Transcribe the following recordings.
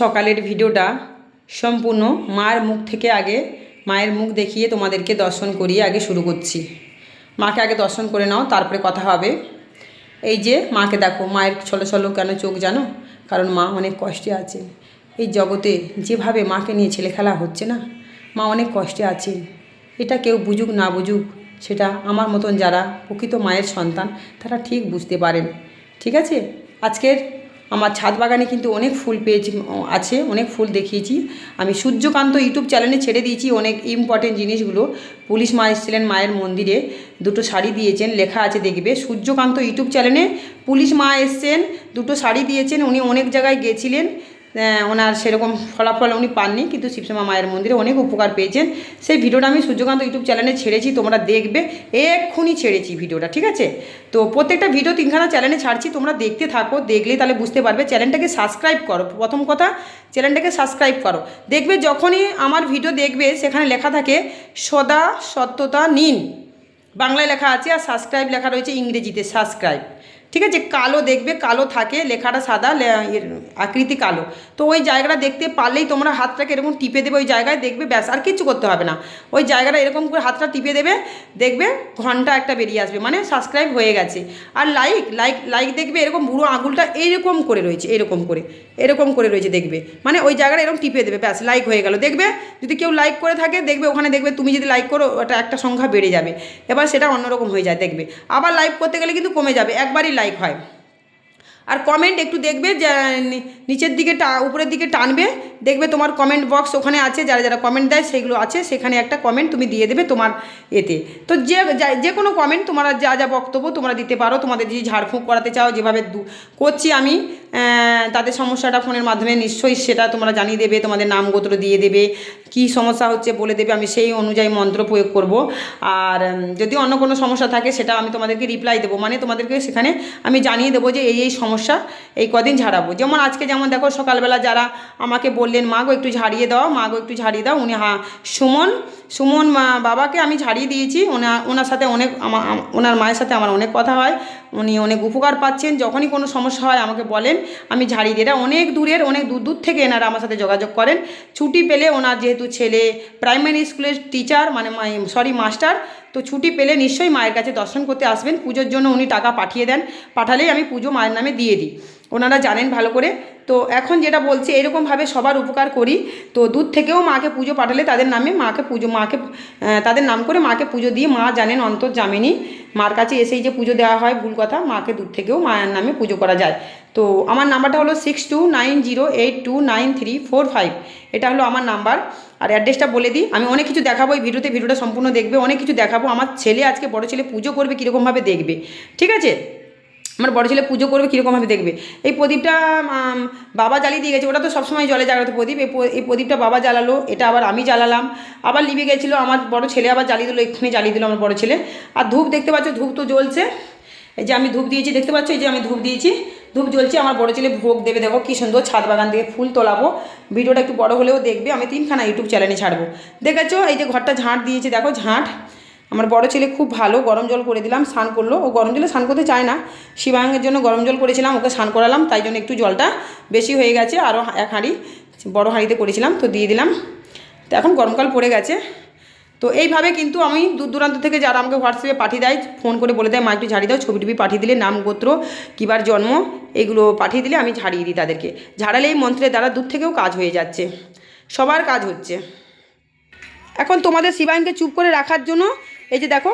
সকালের ভিডিওটা সম্পূর্ণ মায়ের মুখ থেকে আগে, মায়ের মুখ দেখিয়ে তোমাদেরকে দর্শন করিয়ে আগে শুরু করছি। মাকে আগে দর্শন করে নাও, তারপরে কথা হবে। এই যে মাকে দেখো, মায়ের ছলো ছলো কেন চোখ জানো? কারণ মা অনেক কষ্টে আছে এই জগতে যেভাবে মাকে নিয়ে ছেলে খেলা হচ্ছে না, মা অনেক কষ্টে আছে এটা কেউ বুঝুক না বুঝুক, সেটা আমার মতন যারা প্রকৃত মায়ের সন্তান, তারা ঠিক বুঝতে পারেন। ঠিক আছে? আজকের আমার ছাদ বাগানে কিন্তু অনেক ফুল পেয়েছি আছে, অনেক ফুল দেখিয়েছি। আমি সূর্যকান্ত ইউটিউব চ্যানেলে ছেড়ে দিয়েছি অনেক ইম্পর্টেন্ট জিনিসগুলো। পুলিশ মা এসেছিলেন মায়ের মন্দিরে, দুটো শাড়ি দিয়েছেন, লেখা আছে দেখবে। সূর্যকান্ত ইউটিউব চ্যানেলে পুলিশ মা এসছেন, দুটো শাড়ি দিয়েছেন, উনি অনেক জায়গায় গেছিলেন। ওনার সেরকম ফলাফল উনি পাননি, কিন্তু শিবশ্যামা মায়ের মন্দিরে অনেক উপকার পেয়েছেন। সেই ভিডিওটা আমি সূর্যকান্ত ইউটিউব চ্যানেলে ছেড়েছি, তোমরা দেখবে, এক্ষুনি ছেড়েছি ভিডিওটা, ঠিক আছে? তো প্রত্যেকটা ভিডিও তিনখানা চ্যানেলে ছাড়ছি, তোমরা দেখতে থাকো, দেখলেই তাহলে বুঝতে পারবে, চ্যানেলটাকে সাবস্ক্রাইব করো। প্রথম কথা, চ্যানেলটাকে সাবস্ক্রাইব করো। দেখবে যখনই আমার ভিডিও দেখবে, সেখানে লেখা থাকে, সদা সত্যতা নিন। বাংলায় লেখা আছে, আর সাবস্ক্রাইব লেখা রয়েছে ইংরেজিতে, সাবস্ক্রাইব। ঠিক আছে, কালো দেখবে, কালো থাকে, লেখাটা সাদা, লে- আকৃতি কালো। তো ওই জায়গাটা দেখতে পারলেই তোমরা হাতটাকে এরকম টিপে দেবে ওই জায়গায়, দেখবে ব্যাস, আর কিচ্ছু করতে হবে না। ওই জায়গাটা এরকম করে হাতটা টিপে দেবে, দেখবে ঘণ্টা একটা বেরিয়ে আসবে মানে সাবস্ক্রাইব হয়ে গেছে। আর লাইক লাইক লাইক দেখবে এরকম বুড়ো আঙুলটা এইরকম করে রয়েছে, এরকম করে এরকম করে রয়েছে দেখবে। মানে ওই জায়গাটা এরকম টিপে দেবে, ব্যাস লাইক হয়ে গেল। দেখবে যদি কেউ লাইক করে থাকে, দেখবে ওখানে দেখবে তুমি যদি লাইক করো, ওটা একটা সংখ্যা বেড়ে যাবে। এবার সেটা অন্যরকম হয়ে যায়, দেখবে। আবার লাইক করতে গেলে কিন্তু কমে যাবে, একবারই লাইক হয় আর কমেন্ট একটু দেখবে নিচের দিকে টা, উপরের দিকে টানবে, দেখবে তোমার কমেন্ট বক্স ওখানে আছে, যারা যারা কমেন্ট দেয় সেগুলো আছে, সেখানে একটা কমেন্ট তুমি দিয়ে দেবে তোমার এতে। তো যে যে কোনো কমেন্ট তোমরা যা যা বক্তব্য তোমরা দিতে পারো, তোমাদের যদি ঝাড়ফুঁক করাতে চাও, যেভাবে করছি আমি তাদের সমস্যাটা ফোনের মাধ্যমে নিশ্চয়ই সেটা তোমরা জানিয়ে দেবে, তোমাদের নাম গোত্র দিয়ে দেবে, কি সমস্যা হচ্ছে বলে দেবে, আমি সেই অনুযায়ী মন্ত্র প্রয়োগ করব। আর যদি অন্য কোনো সমস্যা থাকে সেটা আমি তোমাদেরকে রিপ্লাই দেবো। মানে তোমাদেরকে সেখানে আমি জানিয়ে দেবো যে এই এই সমস্যা এই কদিন ঝাড়াবো। যেমন আজকে যেমন দেখো সকালবেলা যারা আমাকে বললেন, মা গো একটু ঝাড়িয়ে দাও, মা গো একটু ঝাড়িয়ে দাও। উনি হা সুমন সুমন বাবাকে আমি ঝাড়িয়ে দিয়েছি। ওনা, ওনার সাথে অনেক আমা- আম- ওনার মায়ের সাথে আমার অনেক কথা হয়। উনি অনেক উপকার পাচ্ছেন। যখনই কোনো সমস্যা হয় আমাকে বলেন, আমি ঝাড়িয়ে দিই। এটা অনেক দূরের, অনেক দূর দূর থেকে এনারা আমার সাথে যোগাযোগ করেন। ছুটি পেলে ওনার যেহেতু ছেলে প্রাইমারি স্কুলের টিচার মানে সরি মাস্টার তো ছুটি পেলে নিশ্চয়ই মায়ের কাছে দর্শন করতে আসবেন। পুজোর জন্য উনি টাকা পাঠিয়ে দেন। পাঠালেই আমি পুজো মায়ের নামে দিয়ে দিই। ওনারা জানেন ভালো করে। তো এখন যেটা বলছি, এরকমভাবে সবার উপকার করি। তো দূর থেকেও মাকে পুজো পাঠালে তাদের নামে মাকে পুজো, মাকে তাদের নাম করে মাকে পুজো দিয়ে মা জানেন অন্তর জামিনী মার কাছে এসেই যে পুজো দেওয়া হয়, ভুল কথা, মাকে দূর থেকেও মায়ের নামে পুজো করা যায়। তো আমার নাম্বারটা হলো six two nine zero eight two nine three four five এটা হলো আমার নাম্বার। আর অ্যাড্রেসটা বলে দিই, আমি অনেক কিছু দেখাবো এই ভিডিওতে, ভিডিওটা সম্পূর্ণ দেখবে, অনেক কিছু দেখাবো। আমার ছেলে আজকে বড় ছেলে পুজো করবে, কীরকমভাবে দেখবে, ঠিক আছে? আমার বড় ছেলে পুজো করবে, কীরকমভাবে দেখবে? এই প্রদীপটা বাবা জ্বালিয়ে দিয়ে গেছে, ওটা তো সবসময় জলে জাগ্রত প্রদীপ। এই প্রদীপটা বাবা জ্বালালো, এটা আবার আমি জ্বালালাম। আবার লিভে গেছিল, আমার বড় ছেলে আবার জ্বালিয়ে দিল, এক্ষুনি জ্বালিয়ে দিলো আমার বড় ছেলে। আর ধূপ দেখতে পাচ্ছ, ধূপ তো জ্বলছে। এই যে আমি ধূপ দিয়েছি, দেখতে পাচ্ছ? এই যে আমি ধূপ দিয়েছি। ধূপ জ্বলছে, আমার বড় ছেলে ভোগ দেবে। দেখো কী সুন্দর ছাদ বাগান থেকে ফুল তোলাবো। ভিডিওটা একটু বড় হলেও দেখবে, আমি তিনখানা ইউটিউব চ্যানেলে ছাড়বো। দেখেছ? এই যে ঘরটা ঝাঁট দিয়েছে, দেখো ঝাঁট। আমার বড় ছেলে খুব ভালো, গরম জল করে দিলাম, স্নান করল। ও গরম জলে স্নান করতে চায় না। শিবাঙ্গের জন্য গরম জল করেছিলাম, ওকে স্নান করালাম, তাই জন্য একটু জলটা বেশি হয়ে গেছে। আরও এক হাঁড়ি, বড় হাঁড়িতে করেছিলাম, তো দিয়ে দিলাম। তো এখন গরমকাল পড়ে গেছে। তো এইভাবে কিন্তু আমি দূর দূরান্ত থেকে যারা আমাকে হোয়াটসঅ্যাপে পাঠিয়ে দেয় ফোন করে বলে দেয়, মা, একটু ঝাড়িয়ে দাও, ছবি টবি পাঠিয়ে দিলে, নাম, গোত্র, কিবার জন্ম, এগুলো পাঠিয়ে দিলে আমি ঝাড়িয়ে দিই তাদেরকে। ঝাড়ালে এই মন্ত্রের দ্বারা দূর থেকেও কাজ হয়ে যাচ্ছে। সবার কাজ হচ্ছে। এখন তোমাদের শিবায়নকে চুপ করে রাখার জন্য, এই যে দেখো।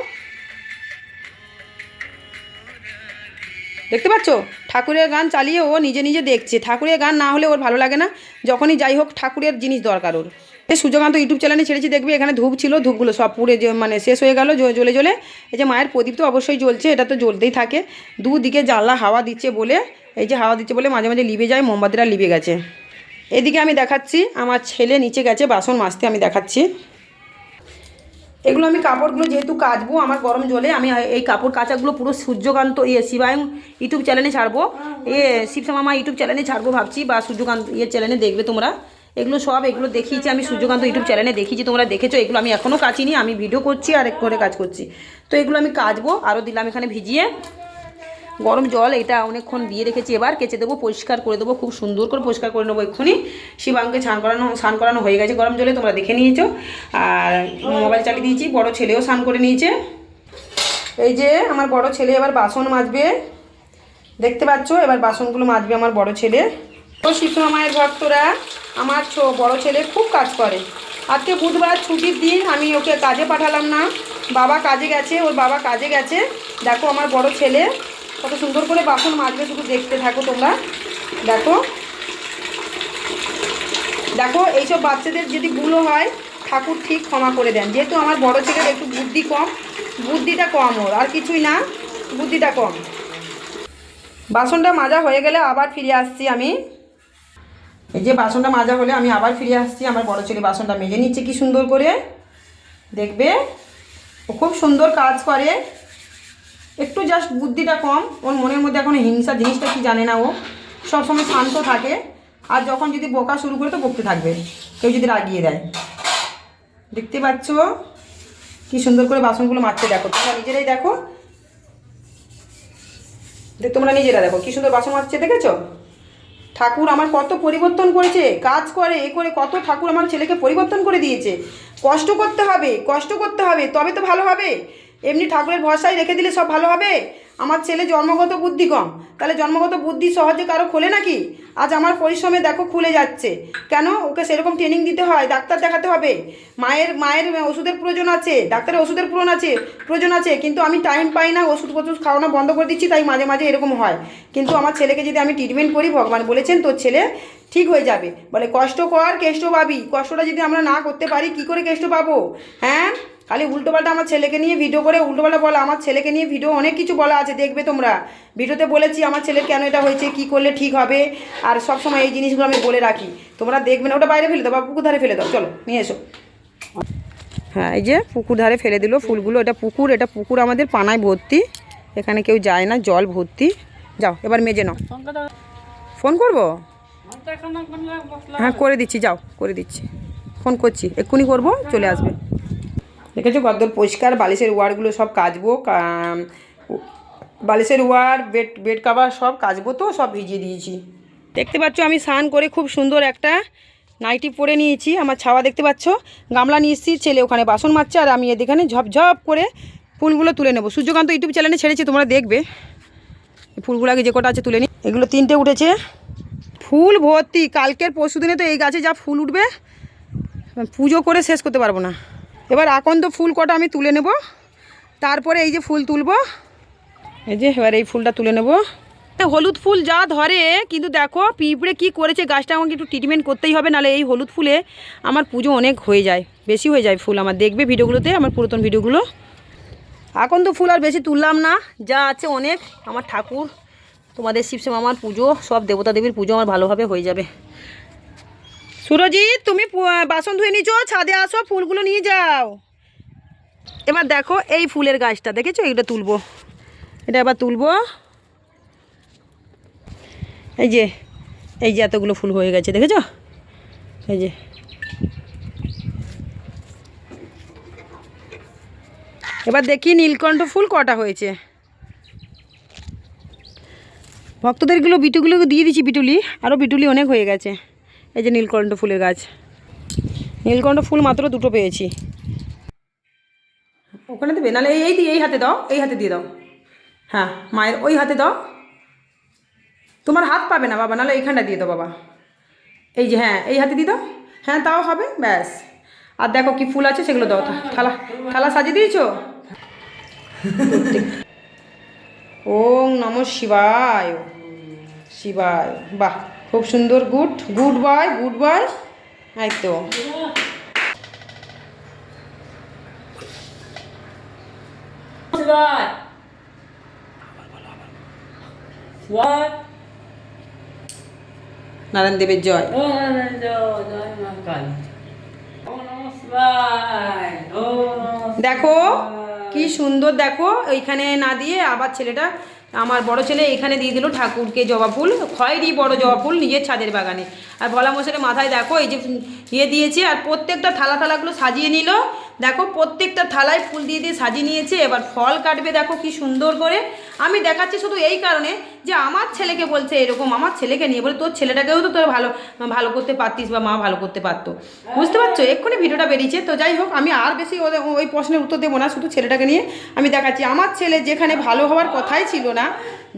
দেখতে পাচ্ছ? ঠাকুরের গান চালিয়ে ও নিজে নিজে দেখছে। ঠাকুরের গান না হলে ওর ভালো লাগে না। যখনই যাই হোক, ঠাকুরের জিনিস দরকার ওর। সূর্যকান্ত ইউটিউব চ্যানেলে ছেড়েছি দেখবে এখানে ধূপ ছিল ধূপগুলো সব পুড়ে যে মানে শেষ হয়ে গেল জ্বলে জ্বলে এই যে মায়ের প্রদীপ তো অবশ্যই জ্বলছে এটা তো জ্বলতেই থাকে। দুদিকে জানলা হাওয়া দিচ্ছে বলে এই যে হাওয়া দিচ্ছে বলে মাঝে মাঝে লিবে যায় মোমবাতিটা লিবে গেছে। এদিকে আমি দেখাচ্ছি আমার ছেলে নিচে গেছে বাসন মাজতে আমি দেখাচ্ছি। এগুলো আমি কাপড়গুলো যেহেতু কাচবো আমার গরম জলে আমি এই কাপড় কাচাগুলো পুরো সূর্যকান্ত ইয়ে শিবায়ং ইউটিউব চ্যানেলে ছাড়বো। এ শিবসামামা ইউটিউব চ্যানেলে ছাড়বো ভাবছি বা সূর্যকান্ত ইয়ে চ্যানেলে দেখবে তোমরা। এগুলো সব, এগুলো দেখিয়েছি। আমি সূর্যকান্ত ইউটিউব চ্যানেলে দেখিয়েছি। তোমরা দেখেছ, এগুলো আমি এখনও কাচিনি, আমি ভিডিও করছি আর এক করে কাজ করছি। তো এগুলো আমি কাচবো আরও দিলাম এখানে ভিজিয়ে। গরম জল, এটা অনেকক্ষণ দিয়ে রেখেছি। এবার কেচে দেবো, পরিষ্কার করে দেবো, খুব সুন্দর করে পরিষ্কার করে নেব এক্ষুনি। শিবাঙ্গে স্নান করানো স্নান করানো হয়ে গেছে গরম জলে, তোমরা দেখে নিয়েছো। আর মোবাইল চালিয়ে দিয়েছি, বড় ছেলেও স্নান করে নিয়েছে। এই যে আমার বড় ছেলে এবার বাসন মাজবে। দেখতে পাচ্ছ? এবার বাসনগুলো মাজবে আমার বড় ছেলে। তো শিশু মায়ের ভক্তরা। আমার বড় ছেলে খুব কাজ করে। আজকে বুধবার ছুটির দিন, আমি ওকে কাজে পাঠালাম না। বাবা কাজে গেছে, ওর বাবা কাজে গেছে। দেখো আমার বড় ছেলে, কত সুন্দর করে বাসন মাজবে, শুধু দেখতে থাকো তোমরা। দেখো। দেখো, এইসব বাচ্চাদের যদি ভুলও হয়, ঠাকুর ঠিক ক্ষমা করে দেন। যেহেতু আমার বড় ছেলের একটু বুদ্ধি কম, বুদ্ধিটা কম ওর, আর কিছুই না, বুদ্ধিটা কম। বাসনটা মাজা হয়ে গেলে আবার ফিরে আসছি আমি। এই যে বাসনটা মাজা হলে আমি আবার ফিরে আসছি, আমার বড় ছেলে বাসনটা মেজে নিচ্ছে কি সুন্দর করে। দেখবে? ও খুব সুন্দর কাজ করে। একটু জাস্ট বুদ্ধিটা কম, ওর মনের মধ্যে এখন হিংসা, জিনিসটা কি জানে না ও। সবসময় শান্ত থাকে। আর যখন যদি বোকা শুরু করে তো বকতে থাকবে। কেউ যদি রাগিয়ে দেয়। দেখতে পাচ্ছ? কি সুন্দর করে বাসনগুলো মাজতে দেখো। তোমরা নিজেরাই দেখো। দেখ তোমরা নিজেরা দেখো। কি সুন্দর বাসন মারছে দেখেছ? ঠাকুর আমার কত পরিবর্তন করেছে, কাজ করে, এ করে কত ঠাকুর আমার ছেলেকে পরিবর্তন করে দিয়েছে। কষ্ট করতে হবে, কষ্ট করতে হবে, তবে তো ভালো হবে। এমনি ঠাকুরের ভরসায় রেখে দিলে সব ভালো হবে? আমার ছেলে জন্মগত বুদ্ধি কম। তাহলে জন্মগত বুদ্ধি সহজে কারও খোলে নাকি? আজ আমার পরিশ্রমে দেখো খুলে যাচ্ছে। কেন? ওকে সেরকম ট্রেনিং দিতে হয়, ডাক্তার দেখাতে হবে। মায়ের মায়ের ওষুধের প্রয়োজন আছে, ডাক্তারের ওষুধের প্রয়োজন আছে প্রয়োজন আছে। কিন্তু আমি টাইম পাই না, ওষুধ ফষুধ খাওয়ানো বন্ধ করে দিচ্ছি, তাই মাঝে মাঝে এরকম হয়। কিন্তু আমার ছেলেকে যদি আমি ট্রিটমেন্ট করি, ভগবান বলেছেন তোর ছেলে ঠিক হয়ে যাবে। বলে কষ্ট কর কেষ্ট পাবি, কষ্টটা যদি আমরা না করতে পারি, কি করে কেষ্ট পাবো? হ্যাঁ? খালি উল্টোপাল্টা আমার ছেলেকে নিয়ে ভিডিও করে, উল্টোপাল্টা বলা, আমার ছেলেকে নিয়ে ভিডিও অনেক কিছু বলা আছে, দেখবে তোমরা। ভিডিওতে বলেছি আমার ছেলের কেন এটা হয়েছে, কি করলে ঠিক হবে, আর সব সময় এই জিনিসগুলো আমি বলে রাখি। তোমরা দেখবে না, ওটা বাইরে ফেলে দাও বা পুকুর ধারে ফেলে দাও, চলো, নিয়ে এসো। হ্যাঁ এই যে পুকুর ধারে ফেলে দিল ফুলগুলো, এটা পুকুর এটা পুকুর আমাদের পানায় ভর্তি, এখানে কেউ যায় না, জল ভর্তি। যাও, এবার মেজে নাও। ফোন করব? হ্যাঁ করে দিচ্ছি, যাও, করে দিচ্ছি। ফোন করছি, এক্ষুনি করব, চলে আসবে। দেখেছ গদ্দর পরিষ্কার, বালিশের ওয়ারগুলো সব কাচবো বালিশের ওয়ার, বেড বেড কাভার সব কাচবো তো, সব ভিজিয়ে দিয়েছি। দেখতে পাচ্ছ, আমি স্নান করে খুব সুন্দর একটা নাইটি পরে নিয়েছি, আমার ছাওয়া দেখতে পাচ্ছ। গামলা নিয়ে এসেছি, ছেলে ওখানে বাসন মাজছে, আর আমি এখানে ঝপঝপ করে ফুলগুলো তুলে নেব। সূর্যকান্ত ইউটিউব চ্যানেলে ছেড়েছি, তোমরা দেখবে। ফুলগুলো আগে যে কটা আছে তুলে নিই এগুলো তিনটে উঠেছে। ফুল ভর্তি, কালকের পরশু দিনে তো এই গাছে যা ফুল উঠবে, পুজো করে শেষ করতে পারব না। এবার আকন্দ ফুল কটা আমি তুলে নেব। তারপরে এই যে ফুল তুলব। এই যে এবার এই ফুলটা তুলে নেব। হলুদ ফুল যা ধরে, কিন্তু দেখো পিঁপড়ে কি করেছে, গাছটা আমাকে একটু ট্রিটমেন্ট করতেই হবে নাহলে এই হলুদ ফুলে আমার পুজো অনেক হয়ে যায়, বেশি হয়ে যায় ফুল আমার। দেখবে ভিডিওগুলোতে, আমার পুরাতন ভিডিওগুলো। এখন তো ফুল আর বেশি তুললাম না, যা আছে অনেক, আমার ঠাকুর, তোমাদের শিবশ্যাম আমার পুজো, সব দেবতা দেবীর পুজো আমার ভালোভাবে হয়ে যাবে। সুরজিৎ, তুমি বাসন ধুয়ে নিচো, ছাদে আসো, ফুলগুলো নিয়ে যাও। এবার দেখো এই ফুলের গাছটা, দেখেছ? এটা তুলবো। এটা এবার তুলবো। এই যে এই যে এতগুলো ফুল হয়ে গেছে, দেখেছ? এই যে। এবার দেখি নীলকণ্ঠ ফুল কটা হয়েছে। ভক্তদেরগুলো বিটুগুলো দিয়ে দিচ্ছি, বিটুলি। আরও বিটুলি অনেক হয়ে গেছে। এই যে নীলকণ্ঠ ফুলের গাছ। নীলকণ্ঠ ফুল মাত্র দুটো পেয়েছি। ওখানে দেবে? নাহলে এই এই দিয়ে এই হাতে দাও এই হাতে দিয়ে দাও। হ্যাঁ মায়ের ওই হাতে দাও। তোমার হাত পাবে না বাবা নাহলে এইখানটা দিয়ে দাও বাবা। এই যে হ্যাঁ এই হাতে দিয়ে দাও। হ্যাঁ তাও হবে ব্যাস। আর দেখো কি ফুল আছে সেগুলো দাও। থালা থালা সাজিয়ে দিয়েছ? ওম নম শিবায়। শিবায় বাহ খুব সুন্দর good. Good boy good boy এই তো। নারায়ণ দেবের জয়। দেখো কি সুন্দর দেখো ওইখানে না দিয়ে আবার ছেলেটা আমার বড় ছেলে এখানে দিয়ে দিল ঠাকুরকে জবা ফুল। খয়েরই বড় জবা ফুল নিজের ছাদের বাগানে। আর ভোলা মশারে মাথায় দেখো, এই যে ইয়ে দিয়েছে, আর প্রত্যেকটা থালা থালাগুলো সাজিয়ে নিল। দেখো, প্রত্যেকটা থালায় ফুল দিয়ে দিয়ে সাজিয়ে নিয়েছে। এবার ফল কাটবে, দেখো কি সুন্দর করে। আমি দেখাচ্ছি শুধু এই কারণে যে আমার ছেলেকে বলছে এরকম, আমার ছেলেকে নিয়ে বলে, তোর ছেলেটাকেও তো তোর ভালো ভালো করতে পারতিস বা মা ভালো করতে পারতো। বুঝতে পারছ? এক্ষুনি ভিডিওটা বেরিয়েছে। তো যাই হোক, আমি আর বেশি ওদের ওই প্রশ্নের উত্তর দেবো না, শুধু ছেলেটাকে নিয়ে আমি দেখাচ্ছি। আমার ছেলে যেখানে ভালো হওয়ার কথাই ছিল না,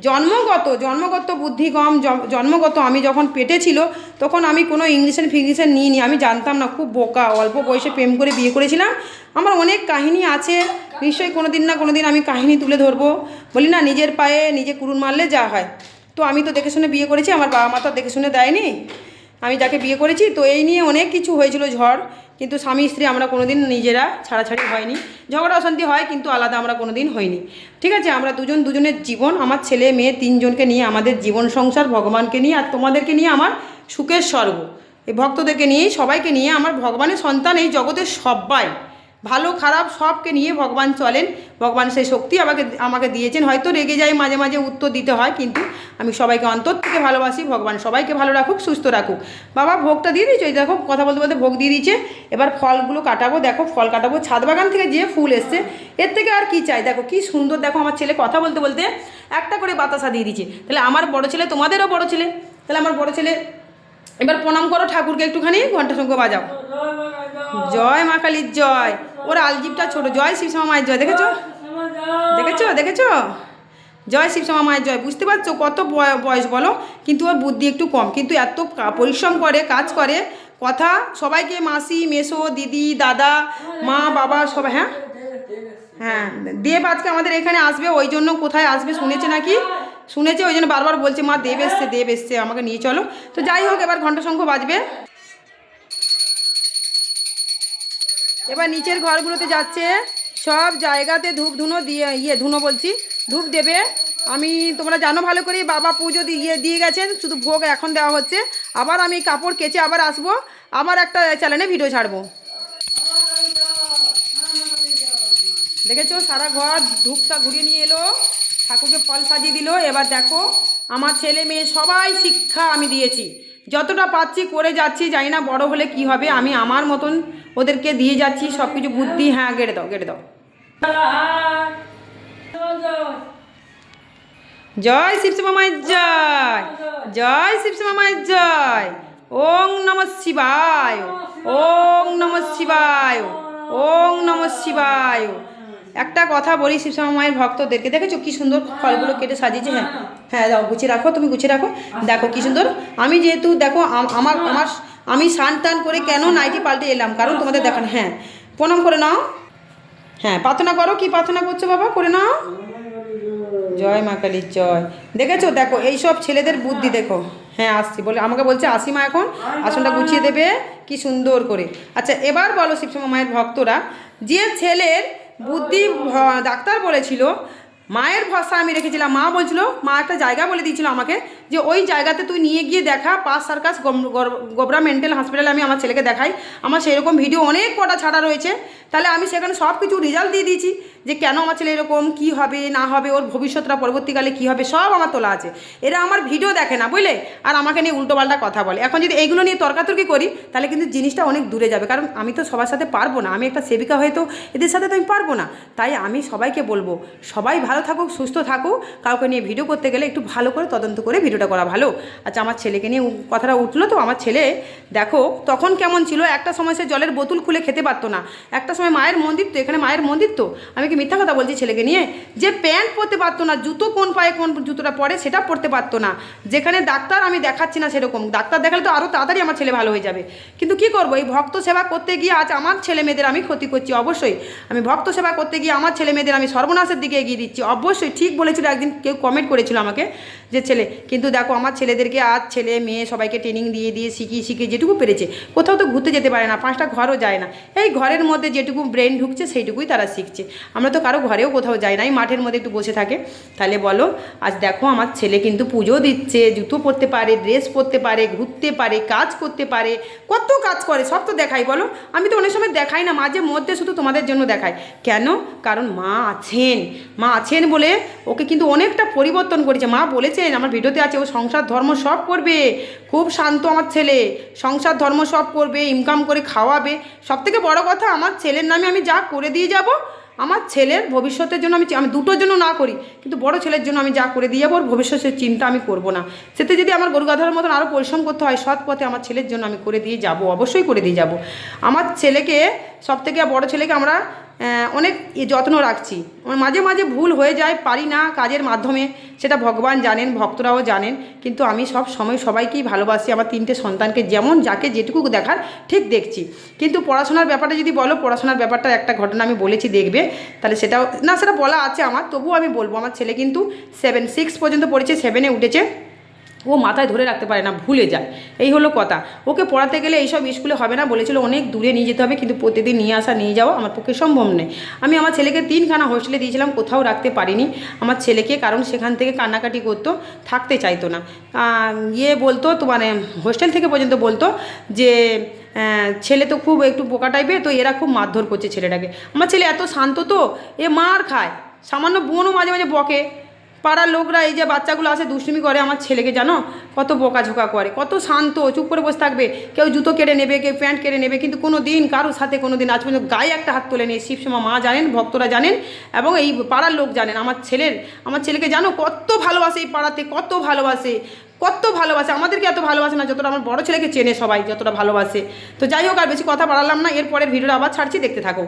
জন্মগত জন্মগত বুদ্ধি কম জন্মগত আমি যখন পেটে ছিল, তখন আমি কোনো ইংলিশন ফিংলিশন নিইনি। আমি জানতাম না, খুব বোকা, অল্প বয়সে প্রেম করে বিয়ে করেছিলাম। আমার অনেক কাহিনী আছে। নিশ্চয়ই কোনো দিন না কোনো দিন আমি কাহিনী তুলে ধরবো। বলি না, নিজের পায়ে নিজে কুরুন মারলে যা হয়। তো আমি তো দেখে শুনে বিয়ে করেছি, আমার বাবা মা তো দেখে শুনে দেয়নি। আমি যাকে বিয়ে করেছি, তো এই নিয়ে অনেক কিছু হয়েছিল ঝড়। কিন্তু স্বামী স্ত্রী আমরা কোনোদিন নিজেরা ছাড়াছাড়ি হয়নি। ঝগড়া অশান্তি হয়, কিন্তু আলাদা আমরা কোনো দিন হইনি। ঠিক আছে, আমরা দুজন দুজনের জীবন, আমার ছেলে, মেয়ে, তিনজনকে নিয়ে আমাদের জীবন সংসার, ভগবানকে নিয়ে আর তোমাদেরকে নিয়ে আমার সুখের স্বর্গ। এই ভক্তদেরকে নিয়েই, সবাইকে নিয়ে আমার ভগবানের সন্তান, এই জগতের সবাই। ভালো, খারাপ সবকে নিয়ে ভগবান চলেন। ভগবান সেই শক্তি আমাকে আমাকে দিয়েছেন। হয়তো রেগে যাই মাঝে মাঝে উত্তর দিতে হয়, কিন্তু আমি সবাইকে অন্তর থেকে ভালোবাসি। ভগবান সবাইকে ভালো রাখুক, সুস্থ রাখুক। বাবা, ভোগটা দিয়ে দিয়েছ? দেখো, কথা বলতে বলতে ভোগ দিয়ে দিচ্ছে এবার ফলগুলো কাটাবো। দেখো, ফল কাটাবো। ছাদ বাগান থেকে যে ফুল এসছে, এর থেকে আর কি চাই? দেখো, কি সুন্দর। দেখো, আমার ছেলে কথা বলতে বলতে একটা করে বাতাসা দিয়ে দিচ্ছে তাহলে আমার বড় ছেলে তোমাদেরও বড় ছেলে। তাহলে আমার বড় ছেলে, এবার প্রণাম করো ঠাকুরকে একটুখানি ঘণ্টা শঙ্খ বাজাও। জয় মা কালীর জয়। ওর আলজিপটা ছোট। জয় শিবশ্যামা মায়ের জয়। দেখেছ? দেখেছ? দেখেছ? জয় শিবশ্যামা মায়ের জয়। বুঝতে পারছ কত বয়- বয়স বলো? কিন্তু ওর বুদ্ধি একটু কম। কিন্তু এত পরিশ্রম করে, কাজ করে। কথা সবাইকে মাসি, মেসো, দিদি, দাদা, মা, বাবা সবাই হ্যাঁ? হ্যাঁ। দেব আজকে আমাদের এখানে আসবে। ওই জন্য কোথায় আসবে শুনেছে নাকি? শুনেছে, ওই জন্য বারবার বলছে, মা, দেব এসছে দেব এসছে। আমাকে নিয়ে চলো। তো যাই হোক, এবার ঘণ্টা শঙ্খ বাজবে। এবার নিচের ঘরগুলোতে যাচ্ছে। সব জায়গাতে ধূপ ধুনো দিয়ে ইয়ে ধুনো বলছি, ধূপ দেবে। আমি, তোমরা জানো ভালো করে বাবা পুজো দিয়ে দিয়ে গেছেন, শুধু ভোগ এখন দেওয়া হচ্ছে। আবার আমি কাপড় কেচে আবার আসব, আবার একটা চ্যানেলে ভিডিও ছাড়বো। দেখেছ, সারা ঘর ধূপটা ঘুরিয়ে নিয়ে এলো, ঠাকুরকে ফল সাজিয়ে দিল। এবার দেখো, আমার ছেলে মেয়ে সবাই শিক্ষা আমি দিয়েছি। যতটা পাচ্ছি করে যাচ্ছি, জানি না বড় হলে কি হবে, আমি আমার মতন ওদেরকে দিয়ে যাচ্ছি সব কিছু বুদ্ধি হ্যাঁ গেড়ে দাও গেড়ে দাও। জয় শিবশ্যামা মায়ের জয় জয় শিবশ্যামা মায়ের জয়, ওং নম শিবায়, ওং নম শিবায়, ওং নম শিবায়। একটা কথা বলি শিবশ্যামা মায়ের ভক্তদেরকে, দেখেছ কি সুন্দর ফলগুলো কেটে সাজিয়েছে? হ্যাঁ হ্যাঁ দাও গুছিয়ে রাখো তুমি গুছিয়ে রাখো। দেখো কি সুন্দর। আমি যেহেতু দেখো আমার আমার আমি স্নান টান করে কেন নাইটি পাল্টে এলাম? কারণ তোমাদের দেখান হ্যাঁ। প্রণাম করে নাও। হ্যাঁ প্রার্থনা করো কি প্রার্থনা করছ বাবা? করে নাও। জয় মা কালীর জয়। দেখেছ? দেখো এইসব ছেলেদের বুদ্ধি দেখো। হ্যাঁ আসছি। বলে আমাকে বলছে আসি মা এখন। আসনটা গুছিয়ে দেবে। কি সুন্দর করে। আচ্ছা এবার বলো শিবসমা মায়ের ভক্তরা যে ছেলের বুদ্ধি ডাক্তার বলেছিল মায়ের ভরসা আমি রেখেছিলাম। মা বলছিল, মা একটা জায়গা বলে দিয়েছিল আমাকে যে ওই জায়গাতে তুই নিয়ে গিয়ে দেখা, পাঁচ সার্কাস গোবরা মেন্টাল হসপিটালে আমি আমার ছেলেকে দেখাই। আমার সেরকম ভিডিও অনেক কটা ছাড়া রয়েছে। তাহলে আমি সেখানে সব কিছু রেজাল্ট দিয়ে দিয়েছি যে কেন আমার ছেলে এরকম, কী হবে, না হবে, ওর ভবিষ্যৎটা পরবর্তীকালে কী হবে, সব আমার তোলা আছে। এরা আমার ভিডিও দেখে না, বুঝলে? আর আমাকে নিয়ে উল্টোপাল্টা কথা বলে। এখন যদি এইগুলো নিয়ে তর্কাতর্কি করি, তাহলে কিন্তু জিনিসটা অনেক দূরে যাবে। কারণ আমি তো সবার সাথে পারব না। আমি একটা সেবিকা হয়তো এদের সাথে তো আমি পারব না। তাই আমি সবাইকে বলব, সবাই ভালো থাকুক, সুস্থ থাকুক, কাউকে নিয়ে ভিডিও করতে গেলে একটু ভালো করে তদন্ত করে ভিডিওটা করা ভালো। আচ্ছা আমার ছেলেকে নিয়ে কথাটা উঠল তো, আমার ছেলে, দেখো, তখন কেমন ছিল? একটা সময় সে জলের বোতল খুলে খেতে পারতো না। একটা সময় মায়ের মন্দির তো, এখানে মায়ের মন্দির তো। আমি কি মিথ্যা কথা বলছি ছেলেকে নিয়ে? যে প্যান্ট পরতে পারতো না, জুতো কোন পায়ে কোন জুতোটা পরে সেটা পরতে পারতো না। যেখানে ডাক্তার, আমি দেখাচ্ছি না সেরকম। ডাক্তার দেখালে তো আরও তাড়াতাড়ি আমার ছেলে ভালো হয়ে যাবে। কিন্তু কি করব? এই ভক্ত সেবা করতে গিয়ে আজ আমার ছেলে মেয়েদের আমি ক্ষতি করছি, অবশ্যই। আমি ভক্ত সেবা করতে গিয়ে আমার ছেলে মেয়েদের আমি সর্বনাশের দিকে এগিয়ে দিচ্ছি অবশ্যই ঠিক বলেছিল একদিন কেউ কমেন্ট করেছিল আমাকে। যে ছেলে। কিন্তু দেখো, আমার ছেলেদেরকে আজ ছেলে, মেয়ে সবাইকে ট্রেনিং দিয়ে দিয়ে শিখিয়ে শিখিয়ে যেটুকু পেরেছে, কোথাও তো ঘুরতে যেতে পারে না, পাঁচটা ঘরও যায় না। এই ঘরের মধ্যে যেটুকু ব্রেন ঢুকছে, সেইটুকুই তারা শিখছে। আমরা তো কারও ঘরেও কোথাও যাই না, এই মাঠের মধ্যে একটু বসে থাকে। তাহলে বলো, আজ দেখো, আমার ছেলে কিন্তু পুজো দিচ্ছে, জুতো পরতে পারে ড্রেস পরতে পারে, ঘুরতে পারে, কাজ করতে পারে, কত কাজ করে, সব তো দেখাই, বলো। আমি তো অনেক সময় দেখাই না, মাঝে মধ্যে শুধু তোমাদের জন্য দেখাই। কেন? কারণ মা আছেন মা আছেন বলে ওকে কিন্তু অনেকটা পরিবর্তন করেছে। মা বলেছে দেখেছেন আমার ভিডিওতে আছে, ও সংসার, ধর্ম সব করবে। খুব শান্ত আমার ছেলে। সংসার, ধর্ম সব করবে ইনকাম করে খাওয়াবে। সব থেকে বড় কথা, আমার ছেলের নামে আমি যা করে দিয়ে যাব, আমার ছেলের ভবিষ্যতের জন্য আমি আমি দুটোর জন্য না করি, কিন্তু বড় ছেলের জন্য আমি যা করে দিয়ে যাব, ওর ভবিষ্যতের চিন্তা আমি করব না। সেতে যদি আমার গরু গাধার মতন আরও পরিশ্রম করতে হয়, সৎ পথে আমার ছেলের জন্য আমি করে দিয়ে যাব, অবশ্যই করে দিয়ে যাব। আমার ছেলেকে সব থেকে বড় ছেলেকে আমরা অনেক যত্ন রাখছি। মাঝে মাঝে ভুল হয়ে যায়, পারি না কাজের মাধ্যমে, সেটা ভগবান জানেন, ভক্তরাও জানেন, কিন্তু আমি সব সময় সবাইকেই ভালোবাসি, আমার তিনটে সন্তানকে যেমন যাকে যেটুকু দেখার ঠিক দেখছি। কিন্তু পড়াশোনার ব্যাপারটা যদি বলো, পড়াশোনার ব্যাপারটা একটা ঘটনা আমি বলেছি, দেখবে, তাহলে সেটাও, না সেটা বলা আছে আমার, তবুও আমি বলব, আমার ছেলে কিন্তু সেভেন সিক্স পর্যন্ত পড়েছে সেভেনে উঠেছে। ও মাথায় ধরে রাখতে পারে না, ভুলে যায়। এই হলো কথা। ওকে পড়াতে গেলে এইসব স্কুলে হবে না, বলেছিল অনেক দূরে নিয়ে যেতে হবে, কিন্তু প্রতিদিন নিয়ে আসা, নিয়ে যাওয়া আমার পক্ষে সম্ভব নয়। আমি আমার ছেলেকে তিনখানা হোস্টেলে দিয়েছিলাম, কোথাও রাখতে পারিনি। আমার ছেলেকে, কারণ সেখান থেকে কান্নাকাটি করতো, থাকতে চাইতো না। ইয়ে বলতো, তো মানে হোস্টেল থেকে পর্যন্ত বলতো যে ছেলে তো খুব একটু বোকা টাইপের তো এরা খুব মারধর করছে ছেলেটাকে। আমার ছেলে এত শান্ত তো, এ মার খায়। সামান্য বোনও মাঝে মাঝে বকে। পাড়ার লোকরা এই যে বাচ্চাগুলো আসে দুষ্টুমি করে আমার ছেলেকে, জানো? কত বোকাঝোকা করে, কত শান্ত, চুপ করে বসে থাকবে। কেউ জুতো কেড়ে নেবে, কেউ প্যান্ট কেড়ে নেবে, কিন্তু কোনো দিন কারোর সাথে কোনো দিন আজ পর্যন্ত গায়ে একটা হাত তোলে নেই শিবসমা মা জানেন, ভক্তরা জানেন, এবং এই পাড়ার লোক জানেন। আমার ছেলের, আমার ছেলেকে জানো, কত ভালোবাসে এই পাড়াতে, কত ভালোবাসে কত ভালোবাসে। আমাদেরকে এত ভালোবাসে না, যতটা আমার বড় ছেলেকে চেনে সবাই, যতটা ভালোবাসে। তো যাই হোক, আর বেশি কথা বাড়ালাম না, এরপরের ভিডিওটা আবার ছাড়ছি, দেখতে থাকো।